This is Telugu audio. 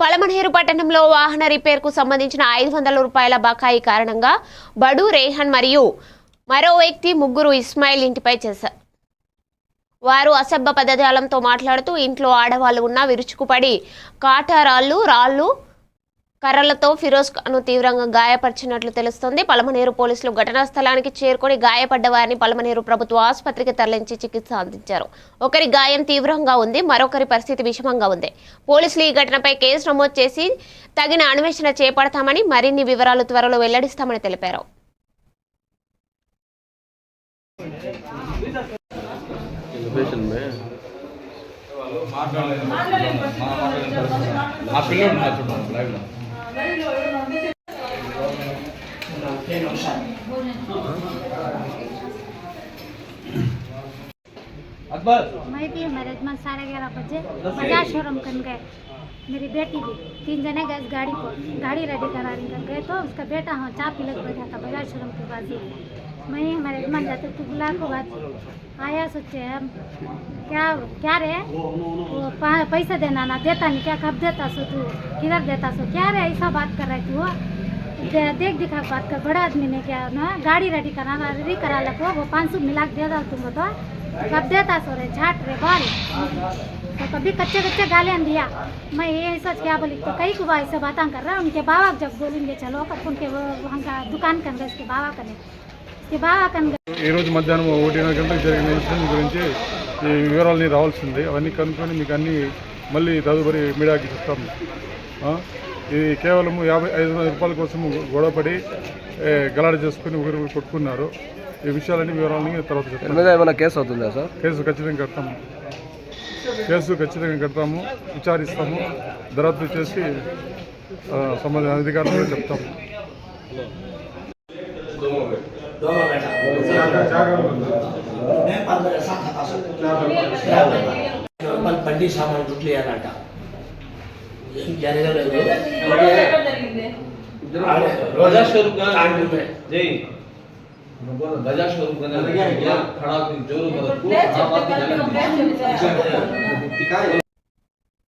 పలమనేరు పట్టణంలో వాహన రిపేర్కు సంబంధించిన ఐదు వందల రూపాయల బకాయి కారణంగా బడు రేహన్ మరియు మరో వ్యక్తి ముగ్గురు ఇస్మాయిల్ ఇంటిపై చేశారు వారు అసభ్య పదజాలంతో మాట్లాడుతూ ఇంట్లో ఆడవాళ్ళు ఉన్న విరుచుకుపడి కాటారాళ్ళు రాళ్ళు కర్రలతో ఫిరోజ్ ఖాన్ను తీవ్రంగా గాయపరిచినట్లు తెలుస్తోంది. పలమనేరు పోలీసులు ఘటనా స్థలానికి చేరుకొని గాయపడ్డ వారిని పలమనేరు ప్రభుత్వ ఆసుపత్రికి తరలించి చికిత్స అందించారు. ఒకరి గాయం తీవ్రంగా ఉంది మరొకరి పరిస్థితి విషమంగా ఉంది. పోలీసులు ఈ ఘటనపై కేసు నమోదు చేసి తగిన అన్వేషణ చేపడతామని మరిన్ని వివరాలు త్వరలో వెల్లడిస్తామని తెలిపారు. మా పిల్లలు Wielu मैं भी मैरिज साढ़े ग्यारह बजे बाज़ार शोरूम कर गए। मेरी बेटी भी। तीन जने गए गाड़ी को। गाड़ी रेडी कराने कर गए तो उसका बेटा हाँ चाप पी लग बैठा था बजाज शोरूम के पास ही। मैं हमारे मन जाते तू बुला को बात। आया सोचे हम क्या क्या रे? वो पैसा देना ना देता नहीं क्या कब देता सो तू? किधर देता सो? क्या रे ऐसा बात कर रहे तू हाँ? देख दिखा बात कर बड़ा आदमी ने क्या ना गाड़ी रेडी कराना रेडी करा लो वो पाँच सौ मिला के दे दो तुमको तो कब देता सो रे झाट रे बाल तो कभी कच्चे कच्चे गालियाँ दिया मैं ये सोच क्या बोली तो कई को ऐसे बातें कर रहा है उनके बाबा को जब बोलेंगे चलो कर उनके वो वहाँ का दुकान कर उसके बाबा कने उसके बाबा कन ఈరోజు మధ్యాహ్నం ఒకటిన్నర గంటలకు జరిగిన ఇన్సిడెంట్ గురించి ఈ వివరాలన్నీ రావాల్సింది అవన్నీ కనుక్కొని మీకు అన్నీ మళ్ళీ తదుపరి మీడియాకి చెప్తాము ఆ? ఇది కేవలం యాభై ఐదు వందల రూపాయల కోసం గొడవపడి గలాడ చేసుకుని ఒకరు కొట్టుకున్నారు. ఈ విషయాలన్నీ వివరాలని తర్వాత ఏమైనా కేసు అవుతుందా సార్? కేసు ఖచ్చితంగా కడతాము. కేసు ఖచ్చితంగా కడతాము. విచారిస్తాము. దర్యాప్తు చేసి ఆ, సంబంధిత అధికారులకు చెప్తాము. ప- బండి సామాన్ గుట్లు వేయాలంట. రజా స్వరూప్ జై రజా స్వరూప్ ఖడా జోరు